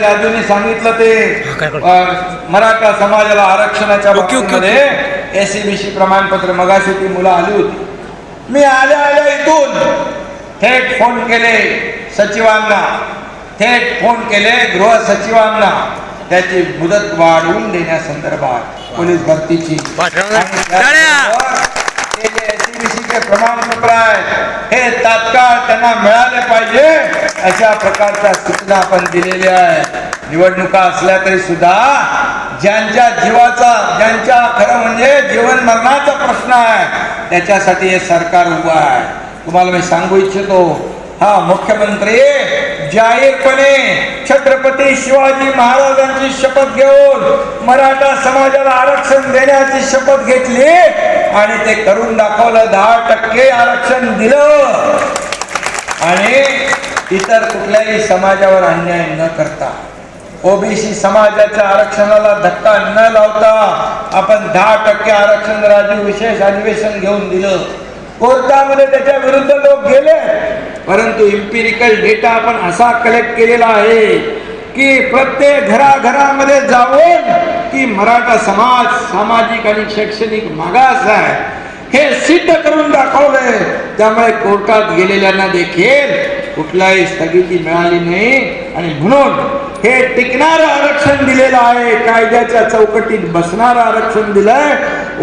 राजूने सांगितलं ते मराठा समाजाला आरक्षणाच्या बाबतीमध्ये एसीबीसी प्रमाणपत्र मगाशी ती मुलं आली होती. मी आल्या आल्या इथून. थेट फोन केले सचिवांना. थेट फोन केले गृह सचिवांना. त्याची मुदत वाढवून देण्यासंदर्भात पोलीस भरतीची पाठवा. आणि टाळ्या. त्याचबरोबर हे जे SCBC प्रमाणपत्र आहे. हे तात्काळ त्यांना मिळाले पाहिजे अशा प्रकारच्या सूचना आपण दिलेल्या आहे निवडणुका असल्या तरी सुद्धा ज्यांच्या जीवाचा ज्यांच्या खरं म्हणजे जीवन मरणाचा प्रश्न आहे त्याच्यासाठी हे सरकार उभं आहे. तुम्हाला मी सांगू इच्छितो हा मुख्यमंत्री जाहीरपणे छत्रपती शिवाजी महाराजांची शपथ घेऊन मराठा समाजाला आरक्षण देण्याची शपथ घेतली आणि ते करून दाखवलं दहा टक्के आरक्षण दिलं. आणि इतर कुठल्याही समाजावर अन्याय न करता ओबीसी समाजाच्या आरक्षणाला धक्का न लावता आपण दहा टक्के आरक्षण राजू विशेष अधिवेशन घेऊन दिलं. कोर्टामध्ये त्याच्या विरुद्ध लोक गेले. परंतु इम्पिरिकल डेटा आपण असा कलेक्ट केलेला आहे की प्रत्येक घराघरामध्ये जाऊन की मराठा समाज सामाजिक आणि शैक्षणिक मागास आहे हे सिद्ध करून दाखवलंय त्यामुळे कोर्टात गेलेल्यांना देखील कुठलाही स्थगिती मिळाली नाही. आणि म्हणून हे टिकणारं आरक्षण दिलेलं आहे कायद्याच्या चौकटीत बसणारं आरक्षण दिलंय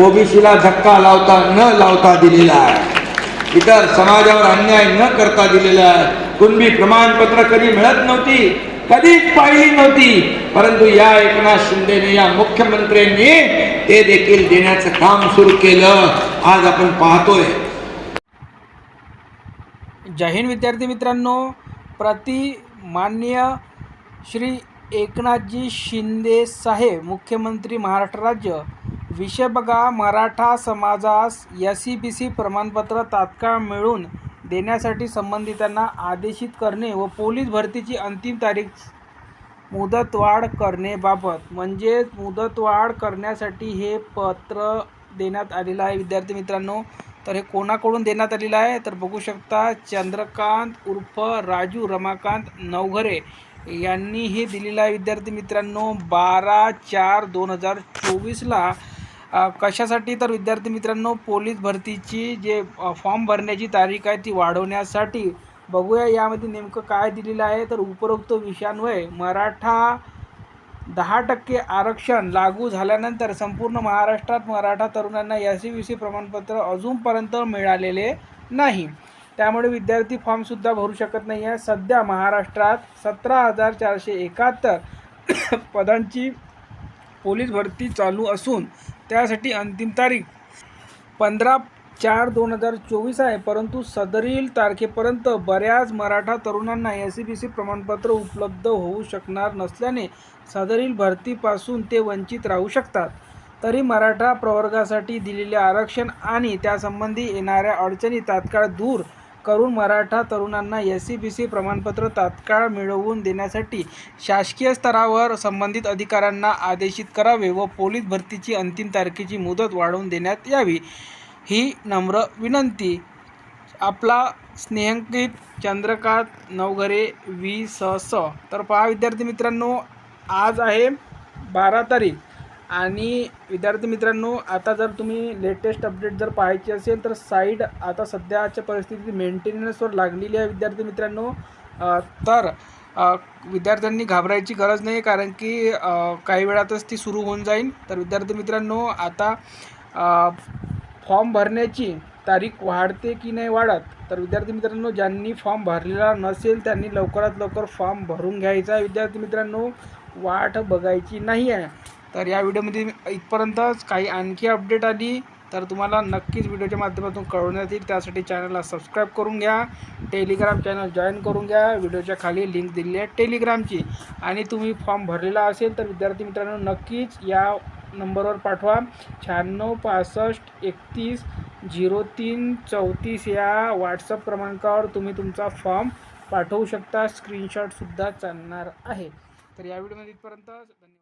ओबीसीला धक्का लावता न लावता दिलेला आहे. इतर समाजावर अन्याय न करता दिलेला आहे कुणबी प्रमाणपत्र कधी मिळत नव्हती कधीच पाहिली नव्हती. परंतु या एकनाथ शिंदेने या मुख्यमंत्र्यांनी ते देखील देण्याचं काम सुरू केलं. आज आपण पाहतोय. जय हिंद विद्यार्थी मित्रांनो. प्रति मान्य श्री एकनाथजी शिंदे साहेब मुख्यमंत्री महाराष्ट्र राज्य. विषय बघा मराठा समाजास एस सी बी सी प्रमाणपत्र तात्काळ मिळवून देण्यासाठी संबंधितांना आदेशित करणे व पोलीस भरतीची अंतिम तारीख मुदतवाढ करण्याबाबत म्हणजेच मुदतवाढ करण्यासाठी हे पत्र देण्यात आलेलं आहे. विद्यार्थी मित्रांनो तर हे कोणाकडून देण्यात आलेलं आहे? तर बघू शकता चंद्रकांत उर्फ राजू रमाकांत नवघरे यांनी हे दिलेलं आहे. विद्यार्थी मित्रांनो बारा चार दोन हजार चोवीसला कशासाठी? तर विद्यार्थी मित्रांनो पोलीस भरतीची जे फॉर्म भरण्याची तारीख आहे ती वाढवण्यासाठी. बघूया यामध्ये नेमकं काय दिलेलं आहे. तर उपरोक्त विषयांवय मराठा दहा टक्के आरक्षण लागू झाल्यानंतर संपूर्ण महाराष्ट्रात मराठा तरुणांना एस सी बी सी प्रमाणपत्र अजूनपर्यंत मिळालेले नाही. त्यामुळे विद्यार्थी फॉर्मसुद्धा भरू शकत नाही आहे. सध्या महाराष्ट्रात सतरा हजार चारशे एकाहत्तर पदांची पोलीस भरती चालू असून त्यासाठी अंतिम तारीख पंधरा चार दोन हजार चोवीस आहे. परंतु सदरील तारखेपर्यंत बऱ्याच मराठा तरुणांना एस सी बी सी प्रमाणपत्र उपलब्ध होऊ शकणार नसल्याने सदरील भरतीपासून ते वंचित राहू शकतात. तरी मराठा प्रवर्गासाठी दिलेले आरक्षण आणि त्यासंबंधी येणाऱ्या अडचणी तात्काळ दूर करून मराठा तरुणांना एस सी बी सी प्रमाणपत्र तात्काळ मिळवून देण्यासाठी शासकीय स्तरावर संबंधित अधिकाऱ्यांना आदेशित करावे व पोलीस भरतीची अंतिम तारखेची मुदत वाढवून देण्यात यावी ही नम्र विनंती. आपला स्नेहंकित चंद्रकांत नवघरे वी स स. तर पहा विद्यार्थी मित्रांनो आज आहे बारा तारीख. आणि विद्यार्थी मित्रांनो आता जर तुम्ही लेटेस्ट अपडेट जर पाहायची असेल तर साईड आता सध्याच्या परिस्थितीत मेंटेनन्सवर लागलेली आहे विद्यार्थी मित्रांनो. तर विद्यार्थ्यांनी घाबरायची गरज नाही कारण की काही वेळातच ती सुरू होऊन जाईल. तर विद्यार्थी मित्रांनो आता फॉर्म भरण्याची तारीख वाढते की नाही वाढत? तर विद्यार्थी मित्रांनो ज्यांनी फॉर्म भरलेला नसेल त्यांनी लवकरात लवकर फॉर्म भरून घ्यायचा आहे. विद्यार्थी मित्रांनो वाट बघायची नाही आहे. तर या व्हिडिओमध्ये इथपर्यंतच काही आणखी अपडेट आली तर तुम्हाला नक्कीच व्हिडिओच्या माध्यमातून कळवण्यात येईल. त्यासाठी चॅनलला सबस्क्राईब करून घ्या टेलिग्राम चॅनल जॉईन करून घ्या. व्हिडिओच्या खाली लिंक दिलेली आहे टेलिग्रामची आणि तुम्ही फॉर्म भरलेला असेल तर विद्यार्थी मित्रांनो नक्कीच या नंबरवर पाठवा. शहाण्णव पासष्ट एकतीस झिरो तीन चौतीस या व्हॉट्सअप क्रमांकावर तुम्ही तुमचा फॉर्म पाठवू शकता. स्क्रीनशॉटसुद्धा चालणार आहे. तर या व्हिडिओमध्ये इथपर्यंत धन्यवाद.